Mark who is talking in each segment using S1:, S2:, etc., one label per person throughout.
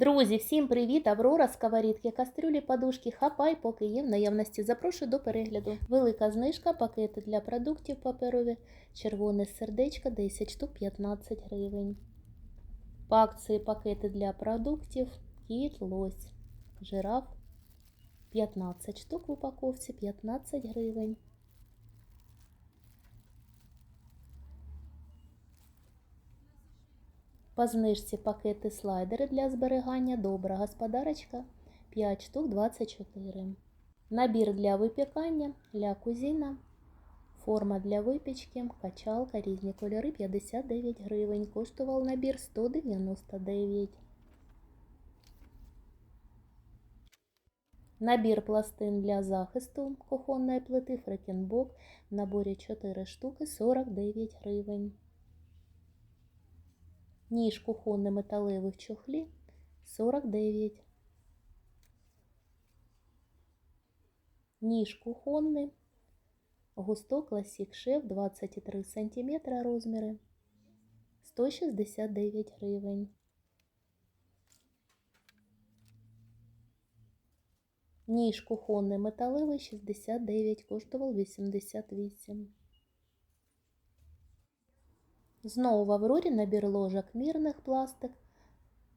S1: Друзі, всім привіт! Аврора, сковорідки, кастрюлі, подушки, хапай, поки є в наявності. Запрошую до перегляду. Велика знижка, пакети для продуктів паперові, червоне сердечко, 10 штук, 15 гривень. По акції пакети для продуктів, кіт, лось, жираф, 15 штук в упаковці, 15 гривень. По знижці пакети слайдери для зберігання добра господарочка 5 штук 24. Набір для випікання ля кузіна. Форма для випічки, качалка, різні кольори 59 гривень. Коштував набір 199. Набір пластин для захисту кухонної плити Фрекенбок в наборі 4 штуки 49 гривень. Ніж кухонний металевий в чохлі 49. Ніж кухонний Густо Класік Шеф 23 см розміри 169 гривень. Ніж кухонний металевий 69, коштував 88. Знову в Аврорі набір ложок мірних пластик.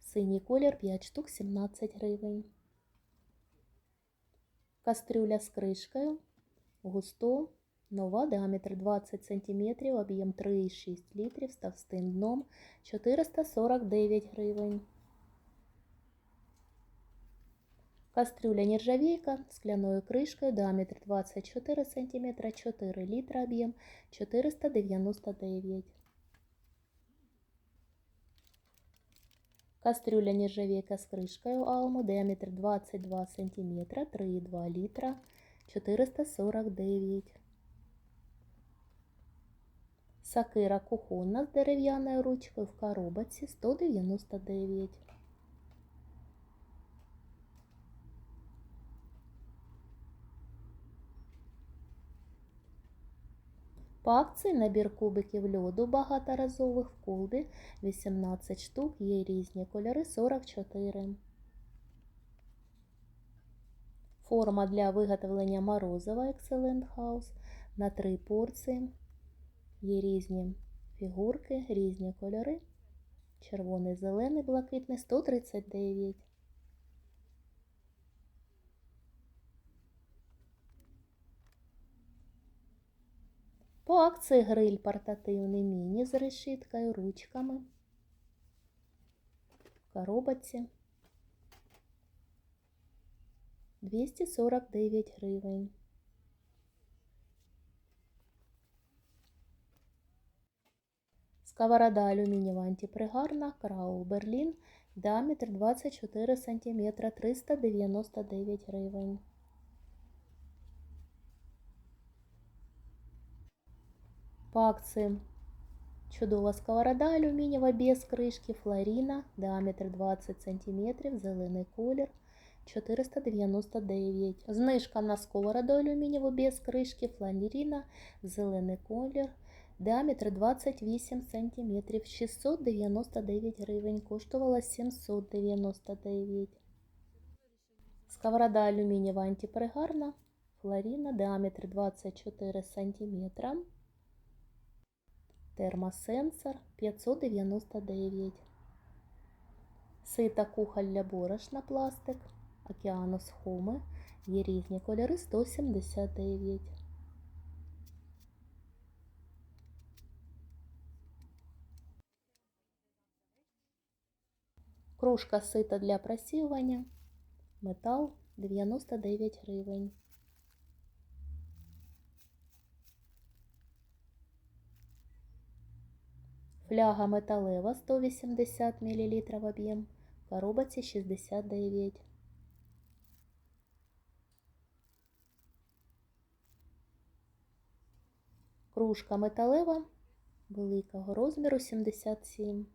S1: Синій колір 5 штук 17 гривень. Кастрюля з кришкою. Густо. Нова діаметр 20 см, об'єм 3,6 літрів з товстим дном 449 гривень. Кастрюля нержавейка з скляною кришкою, діаметр 24 см, 4 літра об'єм 499 Кастрюля нержавейка з кришкою Алму, діаметр 22 см, 3,2 літра 449 Сакира кухонна з дерев'яною ручкою в коробці 199. По акції набір кубиків льоду багаторазових в колбі 18 штук, є різні кольори 44. Форма для виготовлення морозива Excellent House на 3 порції. Є різні фігурки, різні кольори. Червоний, зелений, блакитний 139. По акції гриль портативний міні з решіткою, ручками. В коробці 249 гривень. Сковорода алюмінієва антипригарна, Крау Берлін, діаметр 24 см, 399 гривень. По акції чудова сковорода алюмінієва без кришки, Флоріна, діаметр 20 см, зелений колір 499. Знижка на сковороду алюмінієву без кришки, Флоріна, зелений колір. Діаметр 28 см, 699 гривень, коштувала 799. Сковорода алюмінієва антипригарна, Флоріна, діаметр 24 см. Термосенсор 599. Сита кухоль для борошна пластик. Океанус Хоми. Є різні кольори 179. Кружка сита для просіювання. Метал 99 гривень. Фляга металева 180 мл об'єм. В коробці 69. Кружка металева великого розміру 77.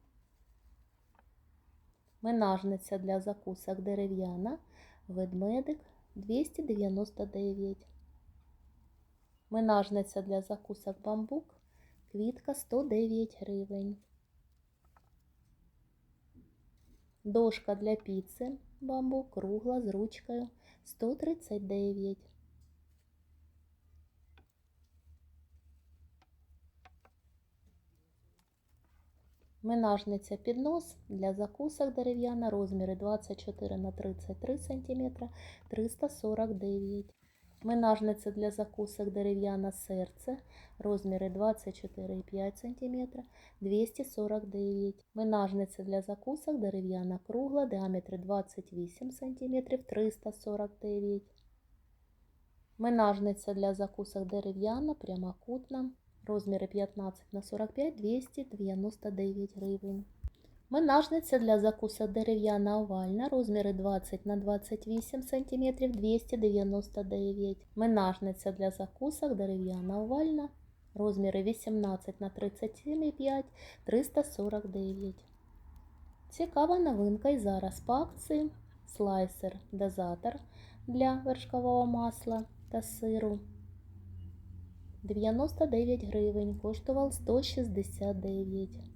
S1: Менажниця для закусок дерев'яна. Ведмедик 299. Менажниця для закусок бамбук. Квітка 109 гривень. Дошка для піци бамбук кругла з ручкою 139. Менажниця піднос для закусок дерев'яна розміри 24 на 33 см 349. Менажниця для закусок дерев'яна серце розміри 24,5 см 249. Менажниця для закусок дерев'яна кругла діаметр 28 см 349. Менажниця для закусок дерев'яна прямокутна розміри 15 на 45 299 гривень. Менажниця для закусок дерев'яна овальна, розміри 20 на 28 см 299. Менажниця для закусок дерев'яна овальна, розміри 18 на 37,5 349. Цікава новинка і зараз по акції слайсер дозатор для вершкового масла та сиру. 99 гривень, коштував 169.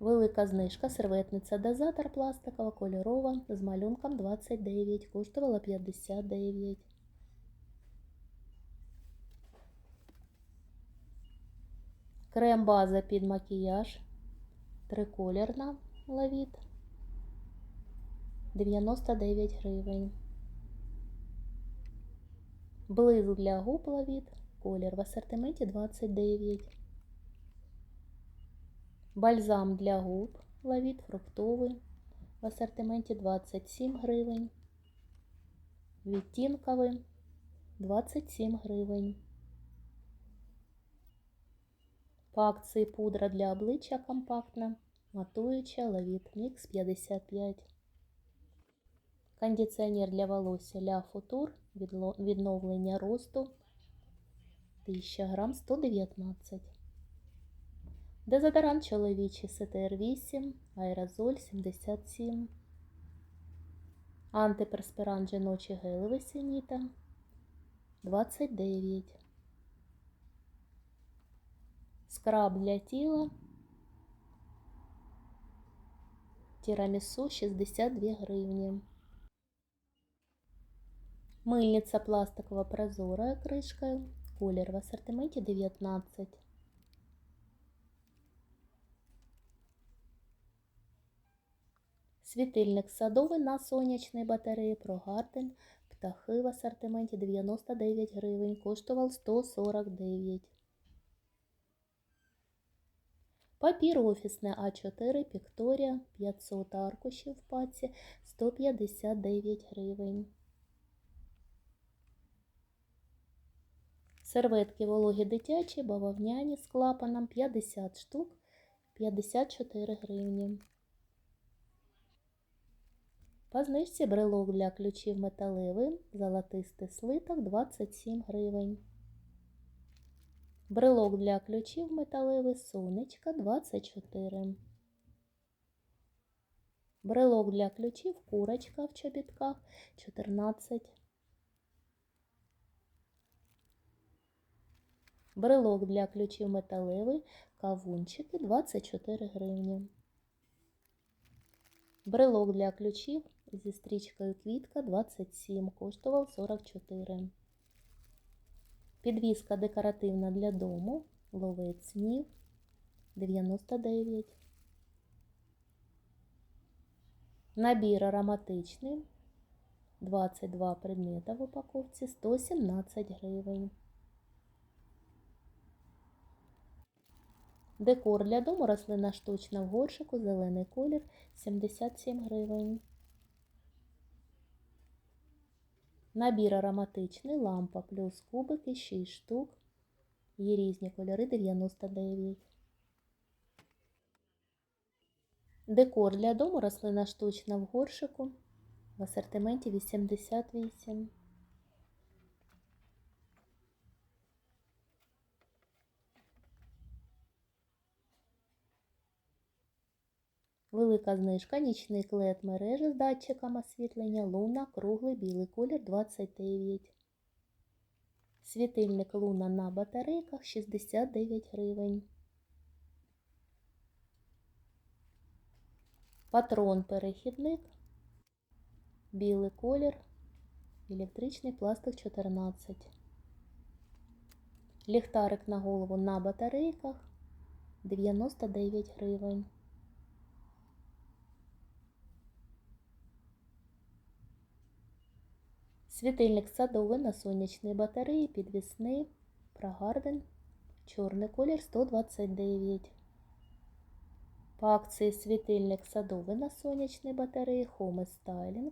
S1: Велика знижка, серветниця дозатор пластикова, кольорова, з малюнком 29, коштувала 59. Крем-база під макіяж, триколірна лавіт, 99 гривень. Блиск для губ лавіт, колір в асортименті 29. Бальзам для губ лавіт фруктовий в асортименті 27 гривень. Відтінковий 27 гривень. По акції пудра для обличчя компактна, матуюча лавіт мікс 55. Кондиціонер для волосся Ля Футур відновлення росту 1000 грам 119. Дезодорант чоловічий СТР-8, аерозоль 77. Антиперспирант жіночий гелевий синіта 29. Скраб для тіла. Тірамісу 62 гривні. Мильниця пластикова прозора кришкою. Колір в асортименті 19. Світильник садовий на сонячній батареї ProGarden. Птахи в асортименті 99 гривень. Коштував 149. Папір офісний А4 Пікторія 500 аркушів в паці 159 гривень. Серветки вологі дитячі, бавовняні з клапаном 50 штук 54 гривні. По знижці брелок для ключів металевий, золотистий слиток 27 гривень. Брелок для ключів металевий сонечка 24. Брелок для ключів курочка в чобітках 14. Брелок для ключів металевий, кавунчики 24 гривні. Брелок для ключів зі стрічкою квітка 27, коштував 44. Підвіска декоративна для дому, ловець снів 99. Набір ароматичний 22 предмета в упаковці 117 гривень. Декор для дому рослина штучна в горшику, зелений колір 77 гривень. Набір ароматичний, лампа плюс кубики 6 штук. Є різні кольори 99. Декор для дому рослина штучна в горшику в асортименті 88. Велика знижка, нічний клет мережі з датчиком освітлення, луна, круглий білий колір 29. Світильник луна на батарейках 69 гривень. Патрон перехідник. Білий колір. Електричний пластик 14. Ліхтарик на голову на батарейках 99 гривень. Світильник садовий на сонячній батареї, підвісний, Прагарден, чорний колір 129. По акції світильник садовий на сонячній батареї, Home Styling.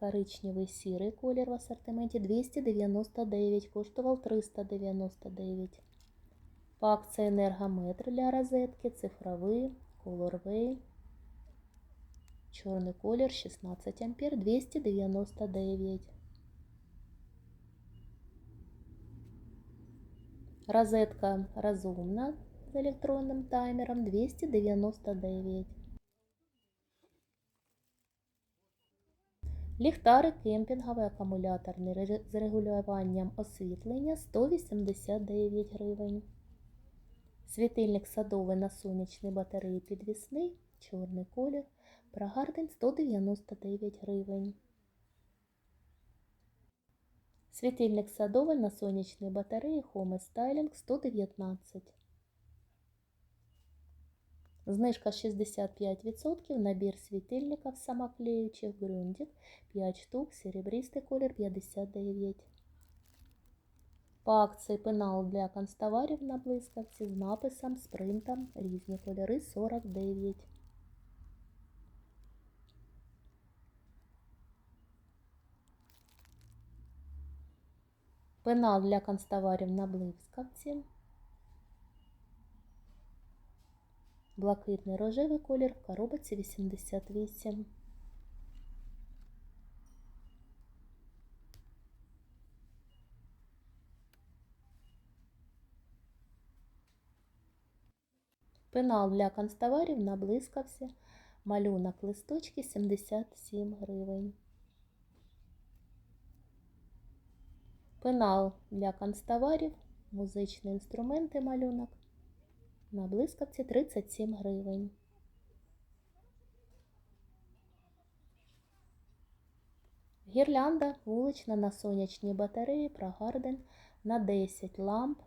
S1: Коричневий сірий колір в асортименті 299, коштував 399. По акції енергометр для розетки, цифровий, Colorway. Чорний колір 16 ампер 299. Розетка розумна з електронним таймером 299. Ліхтарик кемпінговий акумуляторний з регулюванням освітлення 189 гривень. Світильник садовий на сонячній батареї підвісний, чорний колір. Прагарден 199 гривень. Світильник садовий на сонячній батареї Home Styling 119. Знижка 65%, набір світильників самоклеючих Grundig 5 штук, серебристий колір 59. По акції пенал для канцтоварів на блискавці з написом, з принтом, різні кольори 49. Пенал для канцтоварів на блискавці. Блакитний рожевий колір в коробці 88. Пенал для канцтоварів на блискавці. Малюнок листочки 77 гривень. Пенал для канцтоварів, музичні інструменти малюнок. На блискавці 37 гривень. Гірлянда вулична на сонячній батареї Прагарден на 10 ламп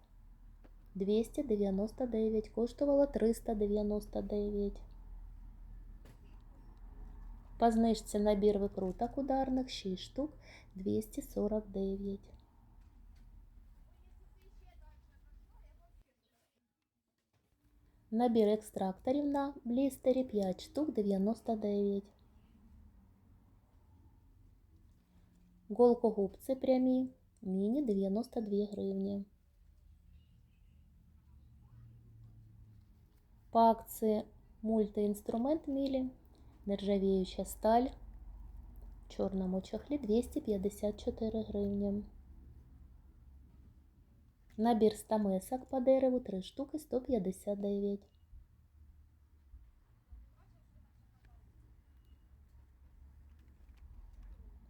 S1: 299, коштувала 399. По знижці набір викруток ударних 6 штук 249. Набір екстракторів на блістері 5 штук 99. Голкогубці прямі міні 92 гривні. По акції мультиінструмент мілі, нержавіюча сталь в чорному чохлі 254 гривні. Набір стамесок по дереву 3 штуки 159.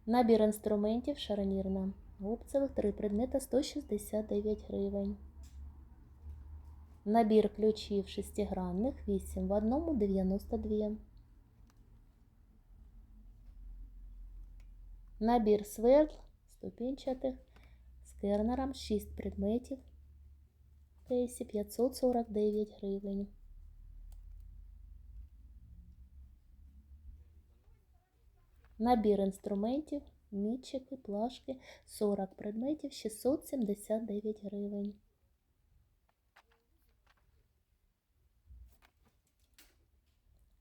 S1: Набір інструментів шарнірна. Губцевих 3 предмета 169 гривень. Набір ключів шестигранних 8 в одному 92. Набір свердл ступінчатих з кернером 6 предметів в кейсі 549 гривень. Набір інструментів, мітчики, плашки 40 предметів 679 гривень.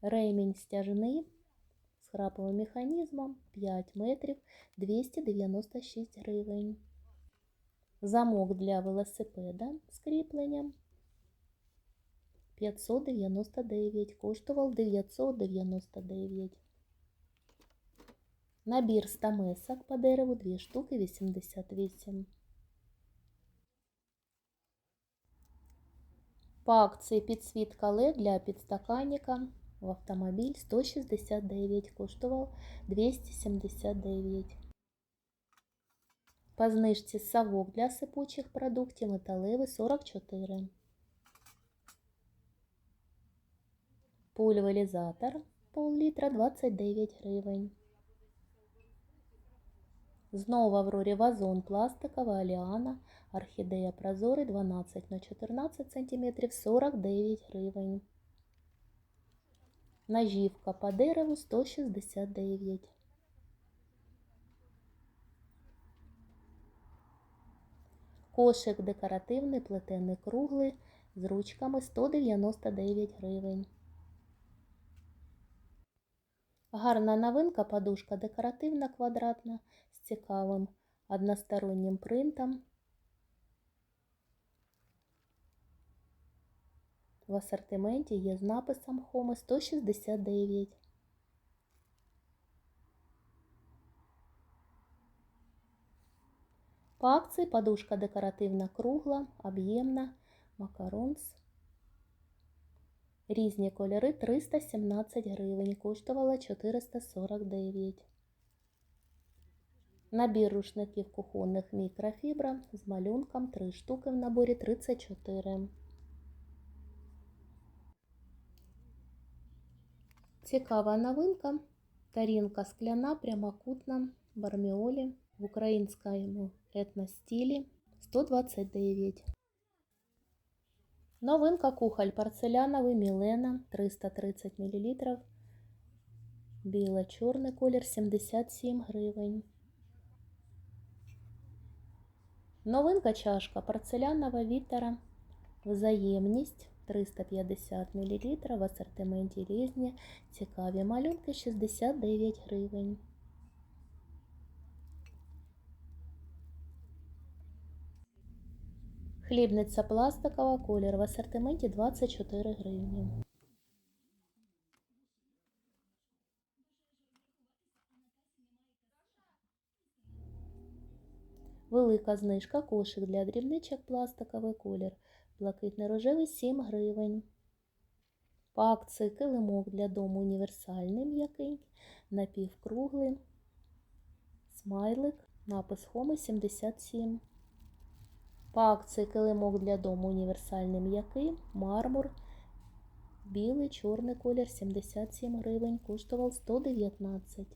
S1: Ремінь стяжний з храповим механізмом 5 метрів 296 гривень. Замок для велосипеда з кріпленням 599, коштував 999. Набір стамесок по дереву 2 штуки 88. По акції підсвітка LED для підстаканника в автомобіль 169, коштував 279. По знижці совок для сипучих продуктів металевий 44. Пульверізатор пол-літра 29 гривень. Знову в Аврорі вазон пластикова Аліана, орхідея прозорий 12 на 14 см 49 гривень. Нажівка по дереву 169. Кошик декоративний плетений круглий з ручками 199 гривень. Гарна новинка подушка декоративна квадратна з цікавим одностороннім принтом. В асортименті є з написом Home 169. По акції подушка декоративна кругла, об'ємна, макаронс. Різні кольори 317 гривень, коштувала 449. Набір рушників кухонних мікрофібра з малюнком 3 штуки в наборі 34. Цікава новинка. Тарінка скляна, прямокутна, барміолі в українському етностилі 129. Новинка кухоль порцеляновий Мілена 330 мл. Біло-чорний колір 77 гривень. Новинка чашка порцелянова Вітера. Взаємність 350 мл. В асортименті різні. Цікаві малюнки 69 гривень. Хлібниця пластикова, колір в асортименті 24 гривні. Велика знижка кошик для дрібничок пластиковий колір. Блакитний рожевий 7 гривень. По акції килимок для дому універсальний м'який, напівкруглий, смайлик, напис Хоми 77. По акції килимок для дому універсальний м'який, мармур, білий, чорний колір 77 гривень, коштував 119.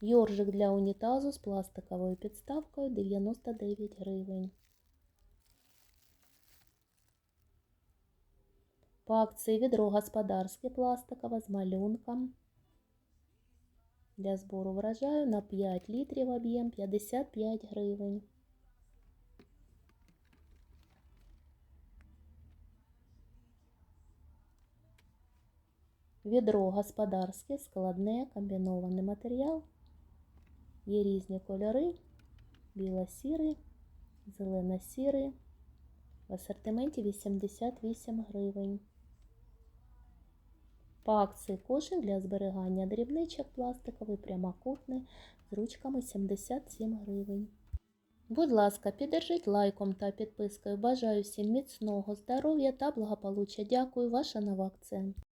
S1: Йоржик для унітазу з пластиковою підставкою 99 гривень. По акції відро господарське пластикове з малюнком для збору врожаю на 5 літрів об'єм 55 гривень. Відро господарське, складне, комбінований матеріал. Є різні кольори, біло-сірий, зелено-сірий. В асортименті 88 гривень. По акції кошик для зберігання дрібничок пластиковий прямокутний з ручками 77 гривень. Будь ласка, піддержіть лайком та підпискою. Бажаю всім міцного здоров'я та благополуччя. Дякую, ваша нова акція.